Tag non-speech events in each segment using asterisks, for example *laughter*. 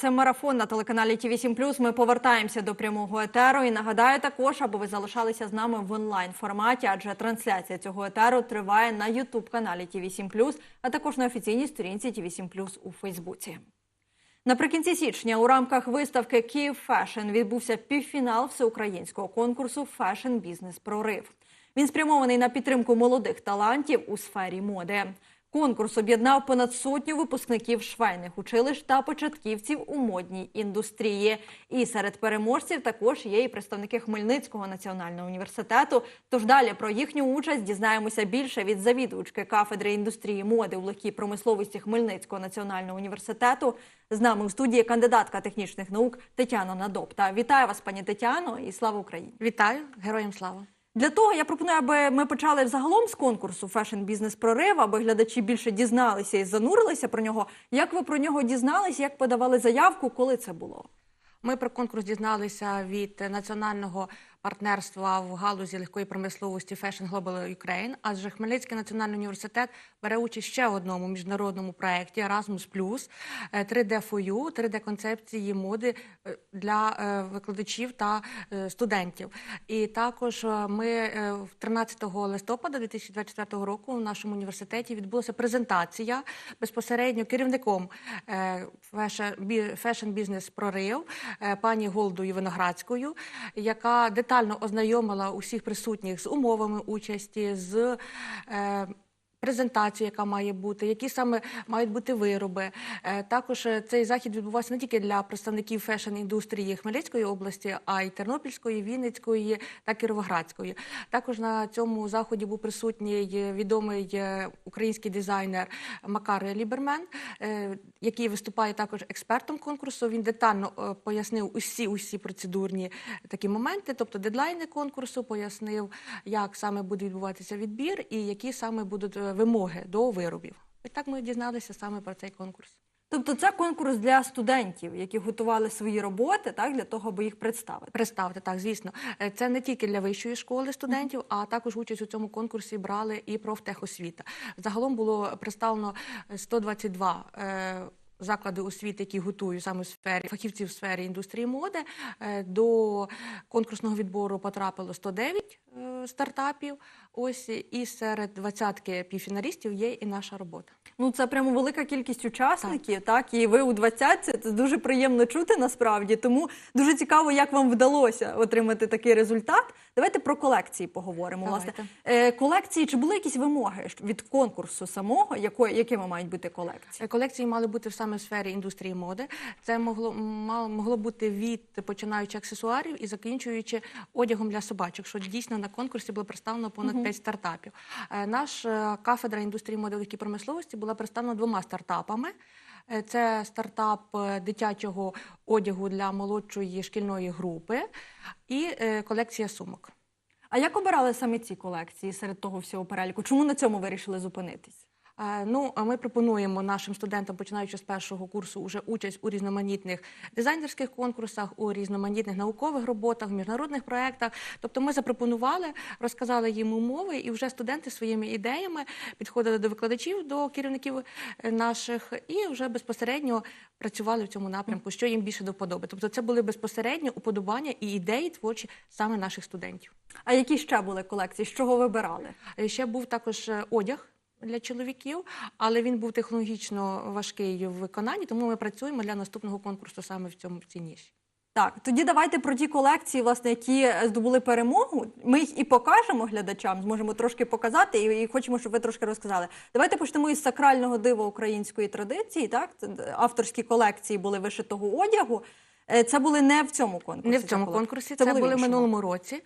Це марафон на телеканалі ТІВІ 7 Ми повертаємося до прямого етеру. І нагадаю також, аби ви залишалися з нами в онлайн форматі, адже трансляція цього етеру триває на Ютуб каналі ТІВІ 7 а також на офіційній сторінці ТІВІ 7 у Фейсбуці. Наприкінці січня у рамках виставки Київ Фешн відбувся півфінал всеукраїнського конкурсу Фешн Бізнес Прорив. Він спрямований на підтримку молодих талантів у сфері моди. Конкурс об'єднав понад сотню випускників швейних училищ та початківців у модній індустрії. І серед переможців також є і представники Хмельницького національного університету. Тож далі про їхню участь дізнаємося більше від завідувачки кафедри індустрії моди у легкій промисловості Хмельницького національного університету. З нами у студії кандидатка технічних наук Тетяна Надопта. Вітаю вас, пані Тетяно, і слава Україні! Вітаю, героям слава. Для того я пропоную, аби ми почали загалом з конкурсу Фешн Бізнес Прорив, аби глядачі більше дізналися і занурилися про нього. Як ви про нього дізналися? Як подавали заявку? Коли це було? Ми про конкурс дізналися від національного партнерства в галузі легкої промисловості Fashion Global Ukraine, адже Хмельницький національний університет бере участь ще в одному міжнародному проєкті Erasmus+, 3D for You, 3D-концепції моди е, для е, викладачів та е, студентів. І також ми 13 листопада 2024 року в нашому університеті відбулася презентація безпосередньо керівником Fashion Business Прорив пані Голдою Виноградською, яка детально ознайомила усіх присутніх з умовами участі, з е, презентацію, яка має бути, які саме мають бути вироби. Е, також е, цей захід відбувався не тільки для представників фешн-індустрії Хмельницької області, а й Тернопільської, Вінницької та Кіровоградської. Також на цьому заході був присутній відомий український дизайнер Макар Лібермен, який виступає також експертом конкурсу. Він детально пояснив усі усі процедурні такі моменти, тобто дедлайни конкурсу, пояснив, як саме буде відбуватися відбір і які саме будуть вимоги до виробів. І так ми дізналися саме про цей конкурс. Тобто це конкурс для студентів, які готували свої роботи, так для того, аби їх представити. Представити так, звісно, це не тільки для вищої школи студентів, а також участь у цьому конкурсі брали і профтехосвіта. Загалом було представлено 122 е Заклади освіти, які готують саме в сфері фахівців в сфері індустрії моди, до конкурсного відбору потрапило 109 стартапів. Ось і серед двадцятки півфіналістів є і наша робота. Ну це прямо велика кількість учасників. Так, так і ви у двадцятці. Це дуже приємно чути насправді. Тому дуже цікаво, як вам вдалося отримати такий результат. Давайте про колекції поговоримо. Давайте. Власне е, колекції чи були якісь вимоги від конкурсу самого, якої якими мають бути колекції? Колекції мали бути саме в сфері індустрії моди. Це могло мало могло бути від починаючи аксесуарів і закінчуючи одягом для собачок. Що дійсно на конкурсі було представлено понад угу. 5 стартапів. Наша кафедра індустрії моди легкої промисловості була представлена двома стартапами. Це стартап дитячого одягу для молодшої шкільної групи і колекція сумок. А як обирали саме ці колекції серед того всього переліку? Чому на цьому вирішили зупинитись? Ну, ми пропонуємо нашим студентам, починаючи з першого курсу, уже участь у різноманітних дизайнерських конкурсах, у різноманітних наукових роботах, в міжнародних проєктах. Тобто, ми запропонували, розказали їм умови, і вже студенти своїми ідеями підходили до викладачів, до керівників е, наших, і вже безпосередньо працювали в цьому напрямку, що їм більше до вподоби. Тобто, це були безпосередньо уподобання і ідеї творчі саме наших студентів. А які ще були колекції? З чого вибирали? Ще був також е, одяг для чоловіків, але він був технологічно важкий в виконанні, тому ми працюємо для наступного конкурсу саме в цьому в цій ніші. Так, тоді давайте про ті колекції, власне, які здобули перемогу. Ми їх і покажемо глядачам, зможемо трошки показати, і, і хочемо, щоб ви трошки розказали. Давайте почнемо із сакрального дива української традиції. Так, авторські колекції були вишитого одягу. Е, це були не в цьому конкурсі. Не в цьому конкурсі. Це, це були в минулому році.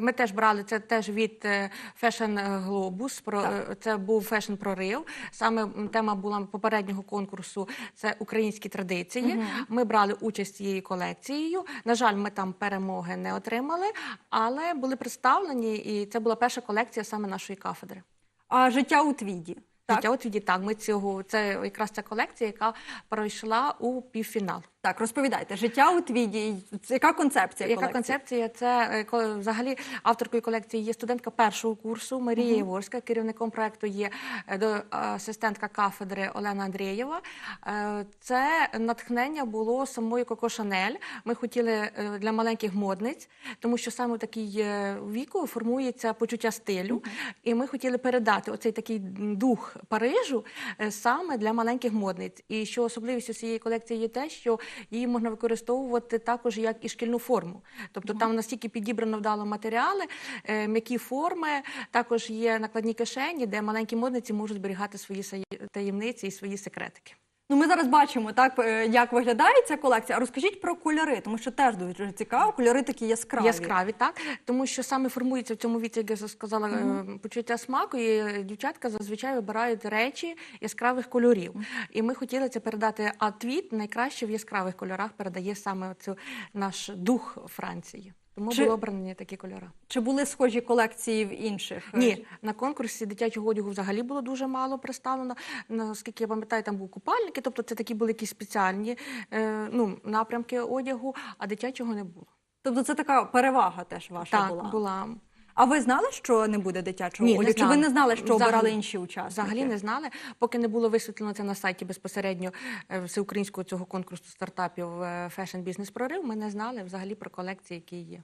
Ми теж брали це теж від е, Fashion Globus, Про так. це був фешн прорив. Саме тема була попереднього конкурсу. Це українські традиції. Угу. Ми брали участь цією колекцією. На жаль, ми там перемоги не отримали, але були представлені, і це була перша колекція саме нашої кафедри. А життя у твіді. Так? Життя у твіді так. Ми цього це якраз ця колекція, яка пройшла у півфінал. Так, розповідайте, життя у твіді, яка концепція Яка колекції? концепція? Це е, ко- взагалі авторкою колекції є студентка першого курсу Марія Єворська. Керівником проекту є е, асистентка кафедри Олена Андрієва. Е, Це натхнення було самою Коко Шанель. Ми хотіли для маленьких модниць, тому що саме в такій віку формується почуття стилю, і ми хотіли передати оцей такий дух Парижу саме для маленьких модниць. І що особливістю цієї колекції є те, що її можна використовувати також як і шкільну форму. Тобто там настільки підібрано вдало матеріали, е, м'які форми, також є накладні кишені, де маленькі модниці можуть зберігати свої таємниці і свої секретики. Ну, ми зараз бачимо, так е, як виглядає ця колекція. А розкажіть про кольори, тому що теж дуже цікаво. Кольори такі яскраві. Яскраві, так тому що саме формується в цьому віці, як я сказала, е, почуття смаку, і дівчатка зазвичай вибирають речі яскравих кольорів. І ми хотіли це передати. А твіт найкраще в яскравих кольорах передає саме цю наш дух Франції. Тому Чи- були обрані такі кольори. Чи були схожі колекції в інших? е, Ні, на конкурсі дитячого одягу взагалі було дуже мало представлено. Наскільки я пам'ятаю, там були купальники, тобто це такі були якісь спеціальні е, ну, напрямки одягу, а дитячого не було. Тобто це така перевага теж ваша так, була. була. А ви знали, що не буде дитячого Ні, не? Чи ви не знали, що Взагалі- обирали інші учасники? Взагалі не знали, поки не було висвітлено це на сайті безпосередньо е, всеукраїнського цього конкурсу стартапів е, Fashion Business Прорив. Ми не знали взагалі про колекції, які є.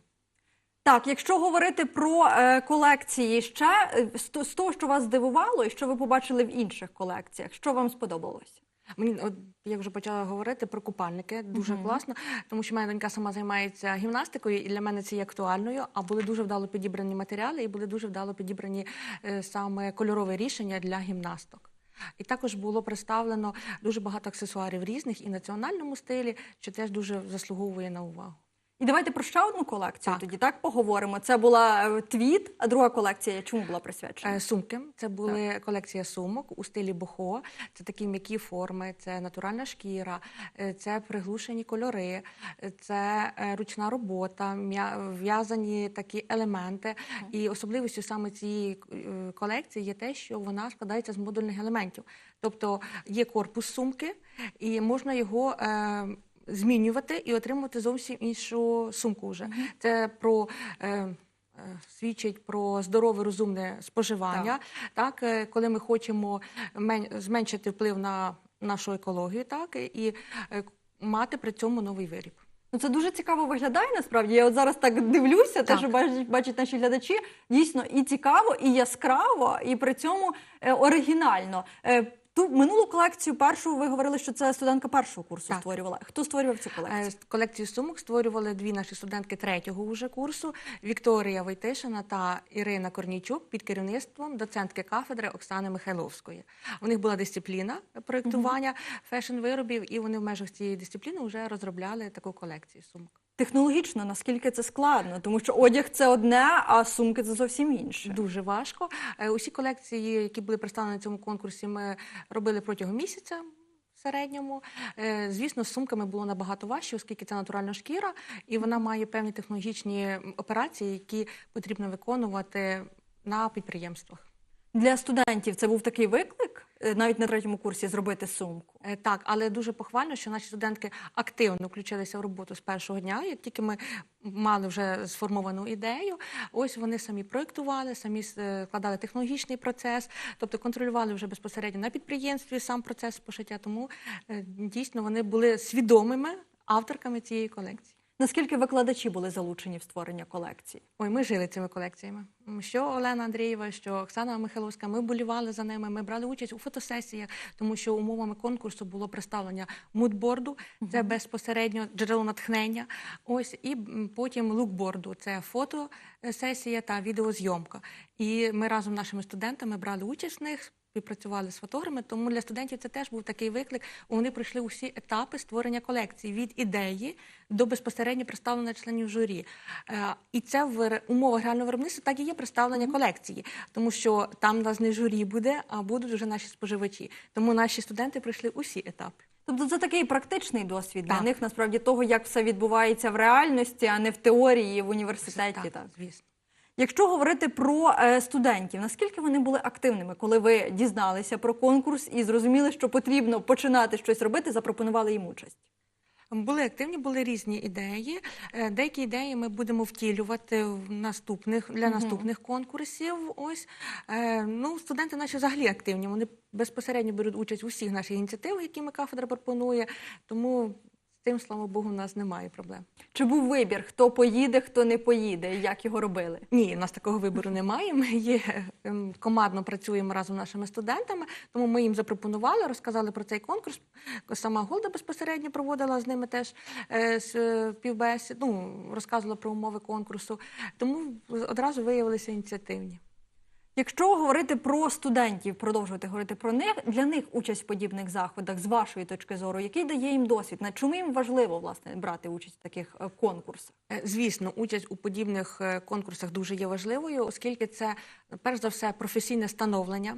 Так, якщо говорити про е, колекції ще е, з, то- з того, що вас здивувало, і що ви побачили в інших колекціях, що вам сподобалось? Мені от я вже почала говорити про купальники. Дуже класно, тому що моя донька сама займається гімнастикою, і для мене це є актуальною. А були дуже вдало підібрані матеріали, і були дуже вдало підібрані е, саме кольорові рішення для гімнасток. І також було представлено дуже багато аксесуарів різних і в національному стилі, що теж дуже заслуговує на увагу. І давайте про ще одну колекцію Так. тоді так поговоримо. Це була е, твіт, а друга колекція чому була присвячена? Е, Сумки це були колекція сумок у стилі бохо. Це такі м'які форми, це натуральна шкіра, е, це приглушені кольори, це ручна робота, в'язані такі елементи. І особливістю саме цієї колекції є те, що вона складається з модульних елементів. Тобто є корпус сумки, і можна його. Змінювати і отримувати зовсім іншу сумку. Вже це про е, е, свідчить про здорове розумне споживання. Так, е, коли ми хочемо зменшити вплив на нашу екологію, так і е, мати при цьому новий виріб. Ну це дуже цікаво виглядає насправді. Я от зараз так дивлюся, те, Так. що бачать, бачать наші глядачі, дійсно і цікаво, і яскраво, і при цьому оригінально. Ту минулу колекцію першу ви говорили, що це студентка першого курсу Так. створювала. Хто створював цю колекцію? Е, Колекцію сумок створювали дві наші студентки третього уже курсу: Вікторія Войтишина та Ірина Корнійчук під керівництвом доцентки кафедри Оксани Михайловської. У них була дисципліна проєктування фешн-виробів, і вони в межах цієї дисципліни вже розробляли таку колекцію сумок. Технологічно наскільки це складно, тому що одяг це одне, а сумки це зовсім інше. Дуже важко. Е, Усі колекції, які були представлені на цьому конкурсі, ми робили протягом місяця. Середньому, Е, звісно, з сумками було набагато важче, оскільки це натуральна шкіра, і вона має певні технологічні операції, які потрібно виконувати на підприємствах. Для студентів це був такий виклик, навіть на третьому курсі зробити сумку. Е, Так, але дуже похвально, що наші студентки активно включилися в роботу з першого дня. Як тільки ми мали вже сформовану ідею, ось вони самі проєктували, самі е, складали технологічний процес, тобто контролювали вже безпосередньо на підприємстві сам процес пошиття. Тому е, дійсно вони були свідомими авторками цієї колекції. Наскільки викладачі були залучені в створення колекції? Ой, ми жили цими колекціями. Що Олена Андрієва, що Оксана Михайловська, ми болівали за ними. Ми брали участь у фотосесіях, тому що умовами конкурсу було представлення мудборду, це безпосередньо джерело натхнення. Ось і потім лукборду, це фотосесія та відеозйомка. І ми разом з нашими студентами брали участь в них. Співпрацювали з фотографами, тому для студентів це теж був такий виклик. Вони пройшли усі етапи створення колекції від ідеї до безпосередньо представлення членів журі. Е, І це в умовах реального виробництва так і є представлення колекції, тому що там нас не журі буде, а будуть вже наші споживачі. Тому наші студенти пройшли усі етапи. Тобто це такий практичний досвід для них, насправді того, як все відбувається в реальності, а не в теорії в університеті. Так. звісно. Якщо говорити про е, студентів, наскільки вони були активними, коли ви дізналися про конкурс і зрозуміли, що потрібно починати щось робити, запропонували їм участь? Були активні, були різні ідеї. Е, Деякі ідеї ми будемо втілювати в наступних для наступних конкурсів. Ось Е, ну, студенти наші взагалі активні. Вони безпосередньо беруть участь у всіх наших ініціативах, які ми кафедра пропонує. Тому з тим, слава Богу, у нас немає проблем. Чи був вибір, хто поїде, хто не поїде, і як його робили? Ні, у нас такого вибору немає. Ми є ем, командно працюємо разом з нашими студентами, тому ми їм запропонували, розказали про цей конкурс. Сама Голда безпосередньо проводила з ними теж е, е, півбесід, ну, розказувала про умови конкурсу. Тому одразу виявилися ініціативні. Якщо говорити про студентів, продовжувати говорити про них, для них участь в подібних заходах, з вашої точки зору, який дає їм досвід? На чому їм важливо власне брати участь в таких е, конкурсах? Е, Звісно, участь у подібних е, конкурсах дуже є важливою, оскільки це перш за все професійне становлення,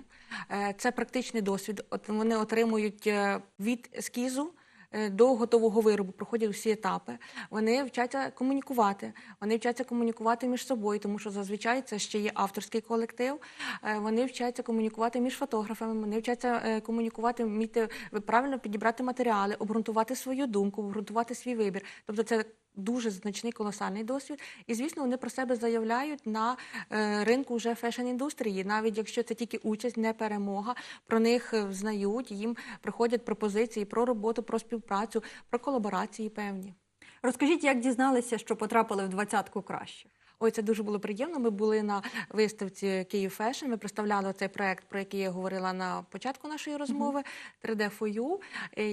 це практичний досвід. От вони отримують від ескізу. Е, До готового виробу проходять усі етапи. Вони вчаться комунікувати. Вони вчаться комунікувати між собою, тому що зазвичай це ще є авторський колектив. Е, Вони вчаться комунікувати між фотографами. Вони вчаться е, комунікувати, вміти правильно підібрати матеріали, обґрунтувати свою думку, обґрунтувати свій вибір. Тобто, це дуже значний колосальний досвід. І звісно, вони про себе заявляють на е, ринку вже фешн-індустрії. Навіть якщо це тільки участь, не перемога, про них е, знають, їм приходять пропозиції про роботу, про співпрацю, про колаборації певні. Розкажіть, як дізналися, що потрапили в двадцятку кращих? Ой, це дуже було приємно. Ми були на виставці Київ Фешн. Ми представляли цей проект, про який я говорила на початку нашої розмови 3D for You.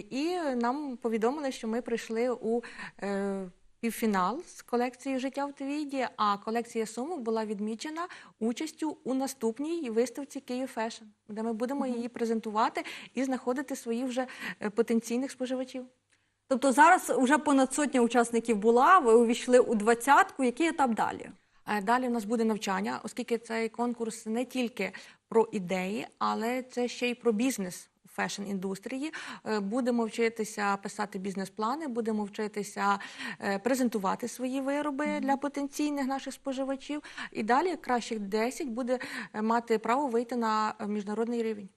І нам повідомили, що ми прийшли у е, півфінал з колекцією життя в Твіді, а колекція сумок була відмічена участю у наступній виставці Київ Фешн, де ми будемо її презентувати і знаходити своїх вже е, потенційних споживачів. Тобто зараз вже понад сотня учасників була. Ви увійшли у двадцятку. Який етап далі? Е, Далі в нас буде навчання, оскільки цей конкурс не тільки про ідеї, але це ще й про бізнес фешн-індустрії. Е, Будемо вчитися писати бізнес-плани, будемо вчитися е, презентувати свої вироби для потенційних наших споживачів. І далі кращих 10 буде е, мати право вийти на міжнародний рівень.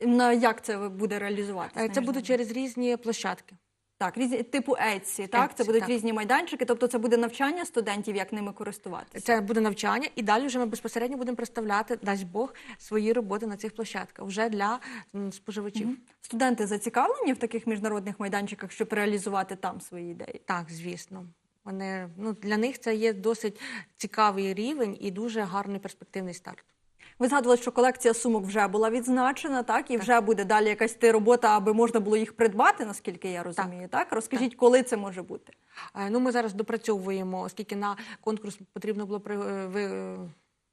На як це буде реалізуватися? Це буде через різні площадки. Так, різні типу Etsy, так? Це будуть так. різні майданчики, тобто це буде навчання студентів, як ними користуватися. Це буде навчання, і далі вже ми безпосередньо будемо представляти, дасть Бог, свої роботи на цих площадках вже для м, споживачів. Студенти зацікавлені в таких міжнародних майданчиках, щоб реалізувати там свої ідеї. Так, звісно. Вони ну для них це є досить цікавий рівень і дуже гарний перспективний старт. Ви згадували, що колекція сумок вже була відзначена, так і вже буде далі якась ти робота, аби можна було їх придбати, наскільки я розумію. Так, розкажіть, коли це може бути? Е, Ну, ми зараз допрацьовуємо, оскільки на конкурс потрібно було при- е, ви- е,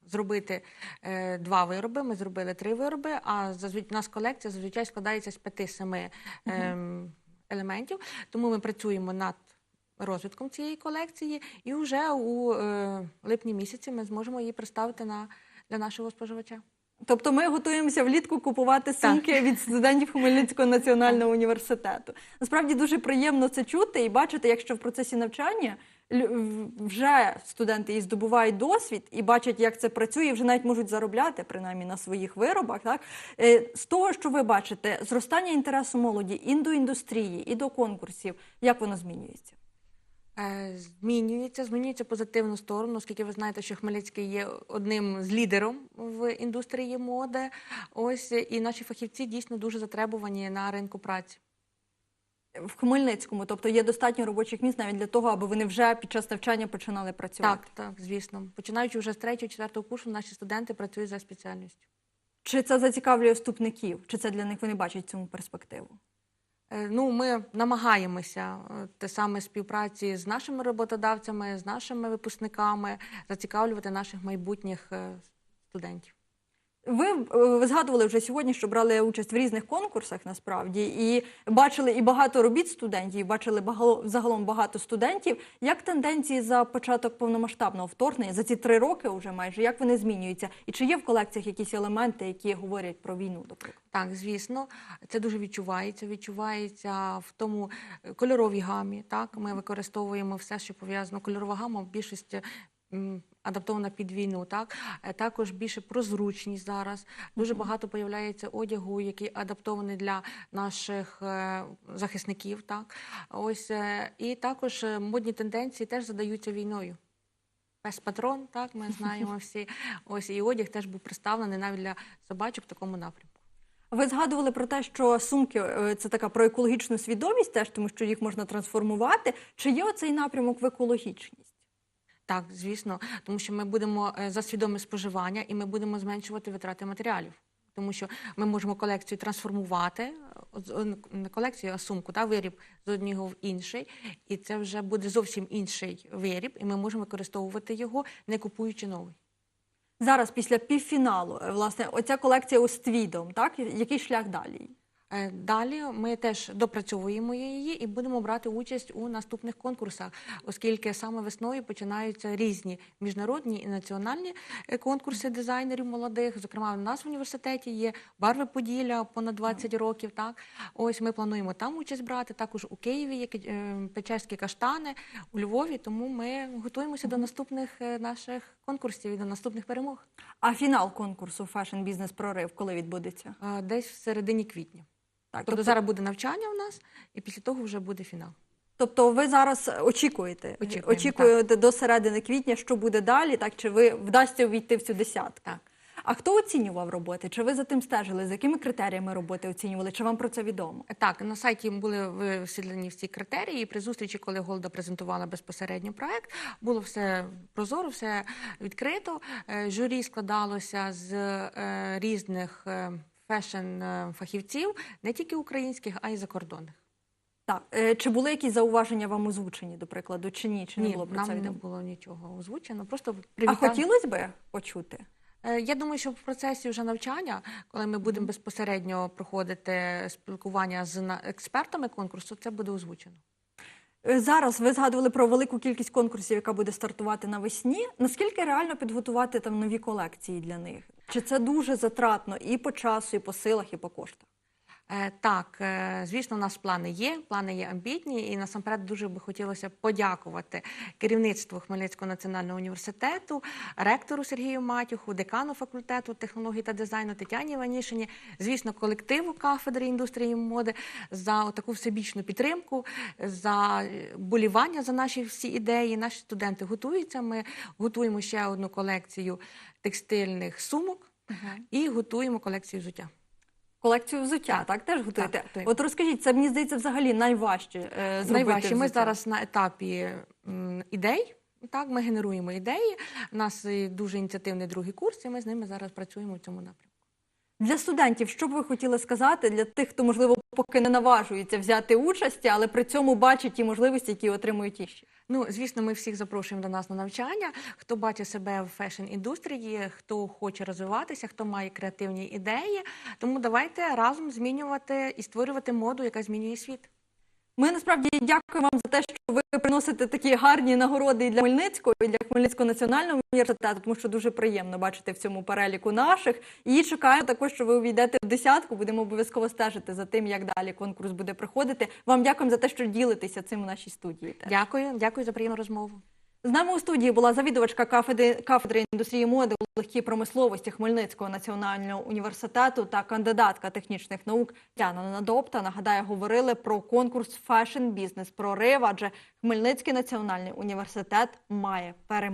зробити е, два вироби. Ми зробили три вироби. А зазвичай у нас колекція зазвичай складається з п'яти-семи ем, елементів. Тому ми працюємо над розвитком цієї колекції, і вже у е, липні місяці ми зможемо її представити на для нашого споживача. Тобто ми готуємося влітку купувати сумки від студентів Хмельницького національного університету. Насправді дуже приємно це чути і бачити, якщо в процесі навчання вже студенти і здобувають досвід і бачать, як це працює, і вже навіть можуть заробляти принаймні на своїх виробах. Так Е, з того, що ви бачите, зростання інтересу молоді і до індустрії, і до конкурсів, як воно змінюється? Е, Змінюється, змінюється позитивну сторону, оскільки ви знаєте, що Хмельницький є одним з лідером в індустрії моди. Ось і наші фахівці дійсно дуже затребувані на ринку праці. В Хмельницькому, тобто є достатньо робочих місць навіть для того, аби вони вже під час навчання починали працювати. Так, так, звісно. Починаючи вже з третього, четвертого курсу, наші студенти працюють за спеціальністю. Чи це зацікавлює вступників? Чи це для них вони бачать цьому перспективу? Е, Ну, ми намагаємося е, те саме співпраці з нашими роботодавцями, з нашими випускниками зацікавлювати наших майбутніх е, студентів. Ви, е, ви згадували вже сьогодні, що брали участь в різних конкурсах насправді і бачили і багато робіт студентів, бачили багало- загалом багато студентів. Як тенденції за початок повномасштабного вторгнення за ці три роки вже майже як вони змінюються? І чи є в колекціях якісь елементи, які говорять про війну? Наприклад? Так, звісно, це дуже відчувається. Відчувається в тому е, кольоровій гамі. Так, ми використовуємо все, що пов'язано. Кольорова гама в більшості адаптована під війну. Так Е, також більше про зручність зараз. Дуже багато появляється одягу, який адаптований для наших е, захисників. Так ось е, і також модні тенденції теж задаються війною. Пес патрон, так ми *laughs* знаємо всі. Ось і одяг теж був представлений навіть для собачок в такому напрямку. Ви згадували про те, що сумки це така про екологічну свідомість, теж тому що їх можна трансформувати. Чи є оцей напрямок в екологічність? Так, звісно, тому що ми будемо е, за свідоме споживання і ми будемо зменшувати витрати матеріалів. Тому що ми можемо колекцію трансформувати, е, е, не колекцію, а сумку, та, виріб з одного в інший. І це вже буде зовсім інший виріб, і ми можемо використовувати його, не купуючи новий. Зараз, після півфіналу, власне, оця колекція ось твідом, так який шлях далі? Е, Далі ми теж допрацьовуємо її і будемо брати участь у наступних конкурсах, оскільки саме весною починаються різні міжнародні і національні е, конкурси дизайнерів молодих. Зокрема, у нас в університеті є барви Поділля понад 20 років. Так ось ми плануємо там участь брати. Також у Києві є е, Печерські каштани у Львові. Тому ми готуємося до наступних наших конкурсів і до наступних перемог. А фінал конкурсу Fashion Business Прорив коли відбудеться? Десь в середині квітня. Так, Тобто зараз буде навчання у нас, і після того вже буде фінал. Тобто ви зараз очікуєте, Очікуємо, очікуєте до середини квітня, що буде далі, так чи ви вдасться увійти в цю десятку? Так. А хто оцінював роботи? Чи ви за тим стежили? За якими критеріями роботи оцінювали? Чи вам про це відомо? Так, на сайті були висвітлені всі критерії. І при зустрічі, коли Голда презентувала безпосередньо проект, було все прозоро, все відкрито. Е, Журі складалося з е, різних е, фешн-фахівців, не тільки українських, а й закордонних. Так е, чи були якісь зауваження вам озвучені, до прикладу, чи ні? Чи не Ні, було про нам це не було нічого озвучено. Просто А хотілося би почути? Е, Я думаю, що в процесі вже навчання, коли ми будемо безпосередньо проходити спілкування з експертами конкурсу, це буде озвучено. Е, Зараз ви згадували про велику кількість конкурсів, яка буде стартувати навесні. Наскільки реально підготувати там нові колекції для них? Чи це дуже затратно і по часу, і по силах, і по коштах? Е, Так, е, звісно, у нас плани є, плани є амбітні, і насамперед дуже би хотілося подякувати керівництву Хмельницького національного університету, ректору Сергію Матюху, декану факультету технологій та дизайну Тетяні Іванішині, звісно, колективу кафедри індустрії і моди за таку всебічну підтримку, за болівання за наші всі ідеї. Наші студенти готуються. Ми готуємо ще одну колекцію текстильних сумок і готуємо колекцію взуття. Колекцію взуття, так, теж готуєте? Так, От розкажіть, це мені здається взагалі найважче е, зробити. Найважче. Ми взуття. зараз на етапі м, ідей. Так, ми генеруємо ідеї. У нас дуже ініціативний другий курс, і ми з ними зараз працюємо в цьому напрямку. Для студентів, що б ви хотіли сказати для тих, хто можливо поки не наважується взяти участь, але при цьому бачить ті можливості, які отримують інші. Ну, звісно, ми всіх запрошуємо до нас на навчання. Хто бачить себе в фешн-індустрії, хто хоче розвиватися, хто має креативні ідеї. Тому давайте разом змінювати і створювати моду, яка змінює світ. Ми насправді дякуємо вам за те, що ви приносите такі гарні нагороди і для Хмельницького, і для Хмельницького національного університету, тому що дуже приємно бачити в цьому переліку наших. І чекаємо також, що ви увійдете в десятку. Будемо обов'язково стежити за тим, як далі конкурс буде проходити. Вам дякуємо за те, що ділитеся цим у нашій студії. Дякую, дякую за приємну розмову. З нами у студії була завідувачка кафедри, кафедри індустрії моди у легкій промисловості Хмельницького національного університету та кандидатка технічних наук Тяна Надопта. Нагадаю, говорили про конкурс Fashion Business прорив, адже Хмельницький національний університет має перемогу.